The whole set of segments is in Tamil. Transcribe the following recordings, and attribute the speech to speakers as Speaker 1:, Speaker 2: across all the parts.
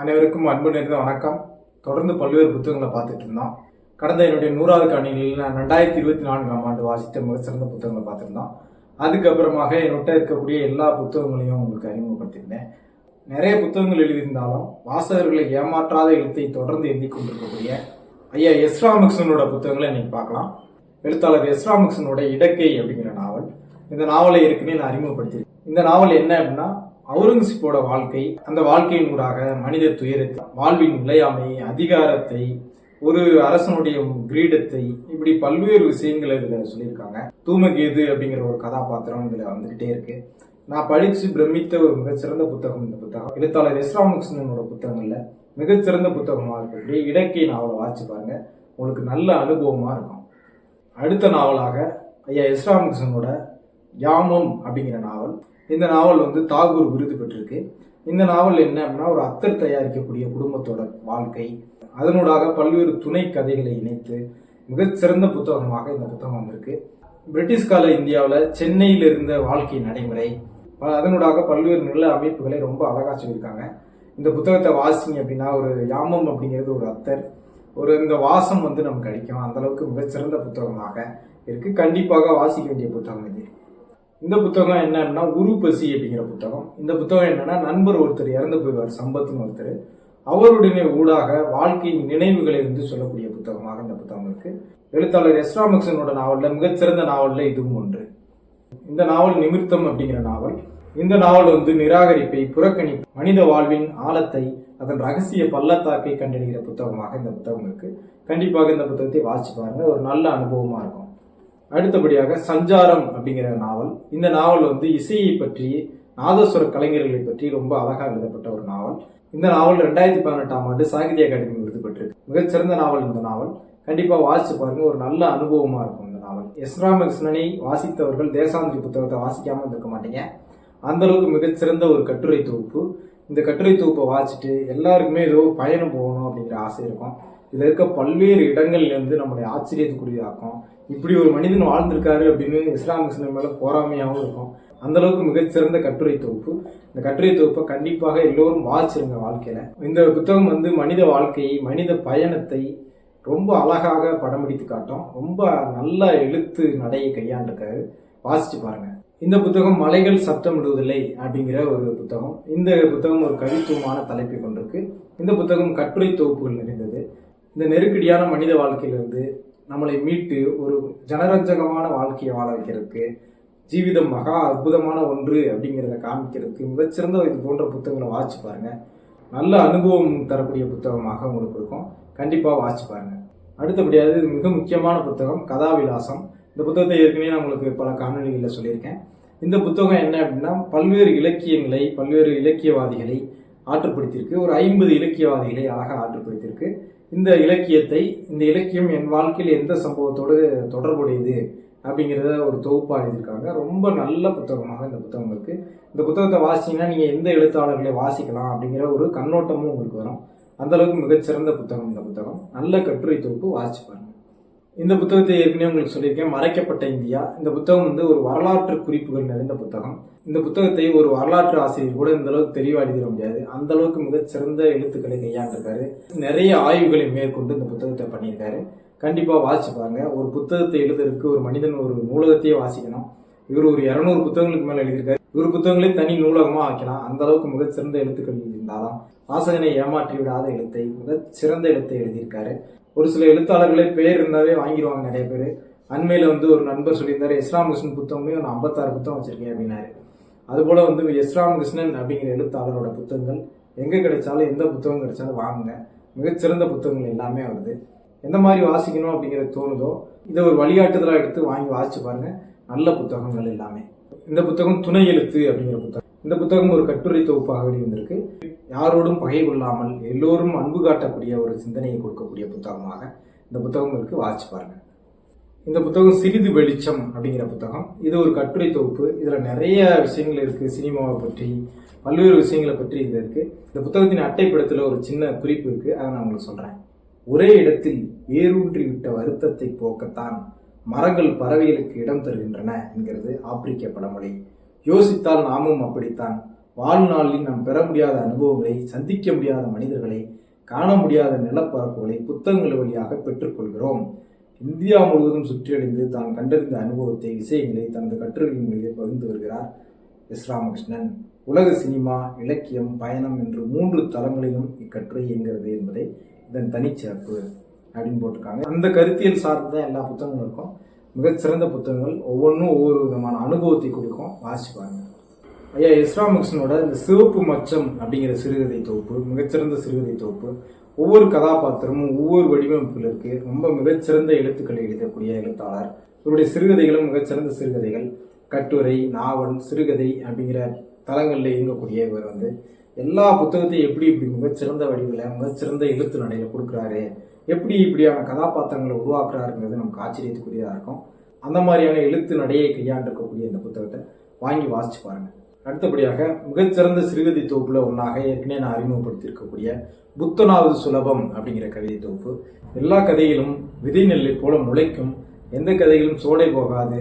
Speaker 1: அனைவருக்கும் அன்பு நேர்ந்த வணக்கம். தொடர்ந்து பல்வேறு புத்தகங்களை பார்த்துட்டு இருந்தோம். கடந்த என்னுடைய நூறாவது காணிகளில் நான் ரெண்டாயிரத்தி இருபத்தி நான்காம் ஆண்டு வாசித்த மிக சிறந்த புத்தகங்களை பார்த்துருந்தோம் அதுக்கப்புறமாக என்னோட இருக்கக்கூடிய எல்லா புத்தகங்களையும் உங்களுக்கு அறிமுகப்படுத்தியிருந்தேன். நிறைய புத்தகங்கள் எழுதியிருந்தாலும் வாசகர்களை ஏமாற்றாத எழுத்தை தொடர்ந்து எழுதி கொண்டிருக்கக்கூடிய ஐயா எஸ் ராமகிருஷ்ணனோட புத்தகங்களை இன்னைக்கு பார்க்கலாம். எழுத்தாளர் எஸ் ராமகிருஷ்ணனோட இடக்கை அப்படிங்கிற நாவல். இந்த நாவலை ஏற்கனவே நான் அறிமுகப்படுத்தியிருக்கேன். இந்த நாவல் என்ன அப்படின்னா அவுரங்கசீப்போட வாழ்க்கை அந்த வாழ்க்கையின் ஊடாக மனித துயரத்தை வாழ்வின் நிலையாமை அதிகாரத்தை ஒரு அரசனுடைய கிரீடத்தை இப்படி பல்வேறு விஷயங்கள் இதில் சொல்லியிருக்காங்க. தூமகேது அப்படிங்கிற ஒரு கதாபாத்திரம் இதில் வந்துகிட்டே இருக்கு. நான் படித்து பிரமித்த ஒரு மிகச்சிறந்த புத்தகம் இந்த புத்தகம். எழுத்தாளர் எஸ் ராமகிருஷ்ணனோட புத்தகங்கள்ல மிகச்சிறந்த புத்தகமா இருக்கக்கூடிய இடக்கை நாவலை வாசிச்சு பாருங்க. உங்களுக்கு நல்ல அனுபவமாக இருக்கும். அடுத்த நாவலாக ஐயா எஸ் ராமகிருஷ்ணனோட யாமம் அப்படிங்கிற நாவல். இந்த நாவல் வந்து தாகூர் விருது பெற்றிருக்கு. இந்த நாவல் என்ன அப்படின்னா ஒரு அத்தர் தயாரிக்கக்கூடிய குடும்பத்தோட வாழ்க்கை அதனூடாக பல்வேறு துணை கதைகளை இணைத்து மிகச்சிறந்த புத்தகமாக இந்த புத்தகம் வந்திருக்கு. பிரிட்டிஷ் கால இந்தியாவில் சென்னையில் இருந்த வாழ்க்கை நடைமுறை ப- அதனூடாக பல்வேறு நல்ல அமைப்புகளை ரொம்ப அழகா சொல்லியிருக்காங்க. இந்த புத்தகத்தை வாசிங்க அப்படின்னா ஒரு யாமம் அப்படிங்கிறது ஒரு அத்தர். ஒரு இந்த வாசம் வந்து நமக்கு அடிக்கும். அந்தளவுக்கு மிகச்சிறந்த புத்தகமாக இருக்கு. கண்டிப்பாக வாசிக்க வேண்டிய புத்தகம் இது. இந்த புத்தகம் என்ன அப்படின்னா உருப்பசி அப்படிங்கிற புத்தகம். இந்த புத்தகம் என்னன்னா நண்பர் ஒருத்தர் இறந்து போயிடுவார் சம்பத்துன்னு ஒருத்தர். அவருடைய ஊடாக வாழ்க்கையின் நினைவுகளை வந்து சொல்லக்கூடிய புத்தகமாக இந்த புத்தகம் இருக்கு. எழுத்தாளர் எஸ் நாவலில் மிகச்சிறந்த நாவலில் இதுவும் ஒன்று. இந்த நாவல் நிமிர்த்தம் அப்படிங்கிற நாவல். இந்த நாவல் வந்து நிராகரிப்பை புறக்கணிப்பு மனித வாழ்வின் ஆழத்தை அதன் ரகசிய பள்ளத்தாக்கை கண்டறிகிற புத்தகமாக இந்த புத்தகம் இருக்கு. கண்டிப்பாக இந்த புத்தகத்தை வாசிச்சு பாருங்க ஒரு நல்ல அனுபவமா இருக்கும். அடுத்தபடியாக சஞ்சாரம் அப்படிங்கிற நாவல். இந்த நாவல் வந்து இசையை பற்றி நாதஸ்வர கலைஞர்களை பற்றி ரொம்ப அழகாக எழுதப்பட்ட ஒரு நாவல். இந்த நாவல் ரெண்டாயிரத்தி பதினெட்டாம் ஆண்டு சாகித்ய அகாடமி விருது பெற்றிருக்கு மிகச்சிறந்த நாவல் இந்த நாவல். கண்டிப்பாக வாசிச்சு பாருங்க ஒரு நல்ல அனுபவமாக இருக்கும் இந்த நாவல். எஸ்ராமகிருஷ்ணனை வாசித்தவர்கள் தேசாந்திரி புத்தகத்தை வாசிக்காமல் இருந்திருக்க மாட்டீங்க. அந்த அளவுக்கு மிகச்சிறந்த ஒரு கட்டுரை தொகுப்பு. இந்த கட்டுரை தொகுப்பை வாசிச்சுட்டு எல்லாருக்குமே ஏதோ பயணம் போகணும் அப்படிங்கிற ஆசை இருக்கும். இதில் இருக்க பல்வேறு இடங்கள்லேருந்து நம்மளை ஆச்சரியத்துக்குரியதாக்கும் இப்படி ஒரு மனிதன் வாழ்ந்திருக்காரு அப்படின்னு இஸ்லாம் கிருஷ்ணன் மேலே போராமையாகவும் இருக்கும். அந்தளவுக்கு மிகச்சிறந்த கட்டுரை தொகுப்பு. இந்த கட்டுரை தொகுப்பை கண்டிப்பாக எல்லோரும் வாசிச்சிருங்க வாழ்க்கையில். இந்த புத்தகம் வந்து மனித வாழ்க்கையை மனித பயணத்தை ரொம்ப அழகாக படம் பிடித்து காட்டும். ரொம்ப நல்ல எழுத்து நடையை கையாண்டிருக்காரு. வாசிச்சு பாருங்கள் இந்த புத்தகம் மலைகள் சப்தமிடுவதில்லை அப்படிங்கிற ஒரு புத்தகம். இந்த புத்தகம் ஒரு கவித்துவமான தலைப்பை கொண்டிருக்கு. இந்த புத்தகம் கட்டுரை தொகுப்புகள் நிறைந்தது இந்த நெருக்கடியான மனித வாழ்க்கையிலிருந்து நம்மளை மீட்டு ஒரு ஜனரஞ்சகமான வாழ்க்கையை வாழ வைக்கிறதுக்கு ஜீவிதம் மகா அற்புதமான ஒன்று அப்படிங்கிறத காமிக்கிறதுக்கு மிகச்சிறந்த இது போன்ற புத்தகங்களை வாசிச்சு பாருங்க. நல்ல அனுபவம் தரக்கூடிய புத்தகமாக உங்களுக்கு இருக்கும். கண்டிப்பாக வாசிச்சு பாருங்க. அடுத்தபடியாவது இது மிக முக்கியமான புத்தகம் கதாவிலாசம். இந்த புத்தகத்தை ஏற்கனவே நான் உங்களுக்கு பல காணொலிகளில் சொல்லியிருக்கேன். இந்த புத்தகம் என்ன அப்படின்னா பல்வேறு இலக்கியங்களை பல்வேறு இலக்கியவாதிகளை ஆற்றுப்படுத்தியிருக்கு. ஒரு ஐம்பது இலக்கியவாதிகளை அழகாக ஆற்றுப்படுத்தியிருக்கு. இந்த இலக்கியத்தை இந்த இலக்கியம் என் வாழ்க்கையில் எந்த சம்பவத்தோடு தொடர்புடையது அப்படிங்கிறத ஒரு தொகுப்பாக எழுதியிருக்காங்க. ரொம்ப நல்ல புத்தகமாக இந்த புத்தகம் இருக்குது இந்த புத்தகத்தை வாசிச்சிங்கன்னா நீங்கள் எந்த எழுத்தாளர்களை வாசிக்கலாம் அப்படிங்கிற ஒரு கண்ணோட்டமும் உங்களுக்கு வரும். அந்தளவுக்கு மிகச்சிறந்த புத்தகம் இந்த புத்தகம். நல்ல கட்டுரை தொகுப்பு வாசிச்சு இந்த புத்தகத்தை ஏற்கனவே உங்களுக்கு சொல்லியிருக்கேன் மறைக்கப்பட்ட இந்தியா. இந்த புத்தகம் வந்து ஒரு வரலாற்று குறிப்புகள் நிறைந்த புத்தகம். இந்த புத்தகத்தை ஒரு வரலாற்று ஆசிரியர் கூட இந்த அளவுக்கு தெளிவாக எழுதிட முடியாது. அந்த அளவுக்கு மிகச்சிறந்த எழுத்துக்களை கையாண்டிருக்காரு. நிறைய ஆய்வுகளை மேற்கொண்டு இந்த புத்தகத்தை பண்ணியிருக்காரு. கண்டிப்பாக வாசிச்சு பாருங்க. ஒரு புத்தகத்தை எழுதுறதுக்கு ஒரு மனிதன் ஒரு நூலகத்தையே வாசிக்கணும். இவர் ஒரு இரநூறு புத்தகங்களுக்கு மேலே எழுதியிருக்காரு. இவர் புத்தகங்களே தனி நூலகமாக ஆக்கலாம் அந்த அளவுக்கு மிகச்சிறந்த எழுத்துக்கள் இருந்தாலும் வாசகனை ஏமாற்றி விடாத எழுத்தை மிகச்சிறந்த எழுத்தை எழுதியிருக்காரு. ஒரு சில எழுத்தாளர்களே பேர் இருந்தாவே வாங்கிடுவாங்க நிறைய பேர். அண்மையில் வந்து ஒரு நண்பர் சொல்லியிருந்தார் எஸ்ராம் கிருஷ்ணன் புத்தகமே நான் ஐம்பத்தாறு புத்தகம் வச்சுருக்கேன் அப்படின்னாரு. அதுபோல் வந்து எஸ்ராம் கிருஷ்ணன் அப்படிங்கிற எழுத்தாளரோட புத்தகங்கள் எங்கே கிடைச்சாலும் எந்த புத்தகம் கிடைச்சாலும் வாங்குங்க. மிகச்சிறந்த புத்தகங்கள் எல்லாமே வருது எந்த மாதிரி வாசிக்கணும் அப்படிங்கிறது தோணுதோ இதை ஒரு வழிகாட்டுதலாக எடுத்து வாங்கி வாசிச்சு பாருங்கள் நல்ல புத்தகங்கள் எல்லாமே. இந்த புத்தகம் துணை எழுத்து அப்படிங்கிற புத்தகம். இந்த புத்தகம் ஒரு கட்டுரை தொகுப்பாக வெளிவந்திருக்கு. யாரோடும் பகை கொள்ளாமல் எல்லோரும் அன்பு காட்டக்கூடிய ஒரு சிந்தனையை கொடுக்கக்கூடிய புத்தகமாக இந்த புத்தகம் இருக்கு. வாசிச்சு பாருங்க. இந்த புத்தகம் சிறிது வெளிச்சம் அப்படிங்கிற புத்தகம். இது ஒரு கட்டுரை தொகுப்பு. இதில் நிறைய விஷயங்கள் இருக்குது சினிமாவை பற்றி பல்வேறு விஷயங்களை பற்றி இது இருக்குது இந்த புத்தகத்தின் அட்டைப்படத்தில் ஒரு சின்ன குறிப்பு இருக்குது அதை நான் உங்களுக்கு சொல்கிறேன் ஒரே இடத்தில் வேரூன்றி விட்ட வருத்தத்தை போக்கத்தான் மரங்கள் பறவைகளுக்கு இடம் தருகின்றன என்கிறது ஆப்பிரிக்க பழமொழி. யோசித்தால் நாமும் அப்படித்தான். வாழ்நாளில் நாம் பெற முடியாத அனுபவங்களை சந்திக்க முடியாத மனிதர்களை காண முடியாத நிலப்பரப்புகளை புத்தகங்கள் வழியாக பெற்றுக்கொள்கிறோம். இந்தியா முழுவதும் சுற்றியடைந்து தான் கண்டறிந்த அனுபவத்தை விஷயங்களை தனது கட்டுரையின் மீது பகிர்ந்து வருகிறார் எஸ் ராமகிருஷ்ணன். உலக சினிமா இலக்கியம் பயணம் என்று மூன்று தளங்களிலும் இக்கட்டுரை இயங்குகிறது என்பதை இதன் தனிச்சிறப்பு அப்படின்னு போட்டிருக்காங்க. அந்த கருத்தியல் சார்ந்து தான் எல்லா புத்தகங்களும் இருக்கும் மிகச்சிறந்த புத்தகங்கள் ஒவ்வொன்றும் ஒவ்வொரு விதமான அனுபவத்தை கொடுக்கும். வாசிப்பாங்க ஐயா எஸ் இந்த சிவப்பு மச்சம் அப்படிங்கிற சிறுகதை தொகுப்பு மிகச்சிறந்த சிறுகதை தொகுப்பு ஒவ்வொரு கதாபாத்திரமும் ஒவ்வொரு வடிவமைப்பில் இருக்கு. ரொம்ப மிகச்சிறந்த எழுத்துக்களை எழுதக்கூடிய எழுத்தாளர். இவருடைய சிறுகதைகளும் மிகச்சிறந்த சிறுகதைகள். கட்டுரை நாவல் சிறுகதை அப்படிங்கிற தளங்களில் இயங்கக்கூடிய இவர் வந்து எல்லா புத்தகத்தையும் எப்படி இப்படி மிகச்சிறந்த வடிவில் மிகச்சிறந்த எழுத்து நடையில் கொடுக்குறாரு எப்படி இப்படியான கதாபாத்திரங்களை உருவாக்குறாருங்கிறது நமக்கு ஆச்சரியத்துக்குரியதாக இருக்கும். அந்த மாதிரியான எழுத்து நடையை கையாண்டிருக்கக்கூடிய இந்த புத்தகத்தை வாங்கி வாசிச்சு பாருங்கள் அடுத்தபடியாக மிகச்சிறந்த சிறுகதை தொகுப்பில் ஒன்றாக ஏற்கனவே நான் அறிமுகப்படுத்தியிருக்கக்கூடிய புத்தனாவது சுலபம் அப்படிங்கிற கவிதை தொகுப்பு. எல்லா கதையிலும் விதை நெல்லை போல முளைக்கும் எந்த கதைகளும் சோடை போகாது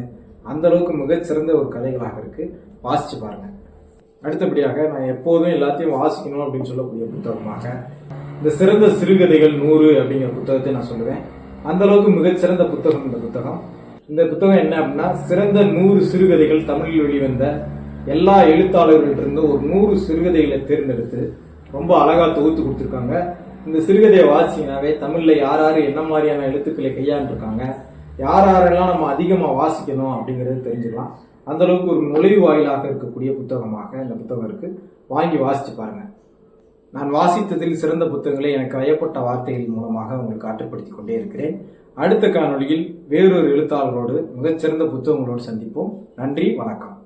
Speaker 1: அந்த அளவுக்கு மிகச்சிறந்த ஒரு கதைகளாக இருக்குது வாசித்து பாருங்கள் அடுத்தபடியாக நான் எப்போதும் எல்லாத்தையும் வாசிக்கணும் அப்படின்னு சொல்லக்கூடிய புத்தகமாக இந்த சிறந்த சிறுகதைகள் நூறு அப்படிங்கிற புத்தகத்தை நான் சொல்லுவேன். அந்த அளவுக்கு மிகச்சிறந்த புத்தகம் இந்த புத்தகம். இந்த புத்தகம் என்ன அப்படின்னா சிறந்த நூறு சிறுகதைகள் தமிழில் வெளிவந்த எல்லா எழுத்தாளர்கள்ட்டிருந்து ஒரு நூறு சிறுகதைகளை தேர்ந்தெடுத்து ரொம்ப அழகாக தொகுத்து கொடுத்துருக்காங்க. இந்த சிறுகதையை வாசிங்கனாவே தமிழில் யார் யார் என்ன மாதிரியான எழுத்துக்களை கையாண்டுருக்காங்க யார் யாரெல்லாம் நம்ம அதிகமாக வாசிக்கணும் அப்படிங்கிறது தெரிஞ்சுக்கலாம். அந்தளவுக்கு ஒரு நுழைவு வாயிலாக இருக்கக்கூடிய புத்தகமாக இந்த புத்தகம் இருக்குது வாங்கி வாசித்து பாருங்கள் நான் வாசித்ததில் சிறந்த புத்தகங்களை எனக்கு ஐயப்பட்ட வார்த்தைகள் மூலமாக உங்களுக்கு ஆற்றுப்படுத்திக் கொண்டே இருக்கிறேன். அடுத்த காணொலியில் வேறொரு எழுத்தாளரோடு மிகச்சிறந்த புத்தகங்களோடு சந்திப்போம். நன்றி வணக்கம்.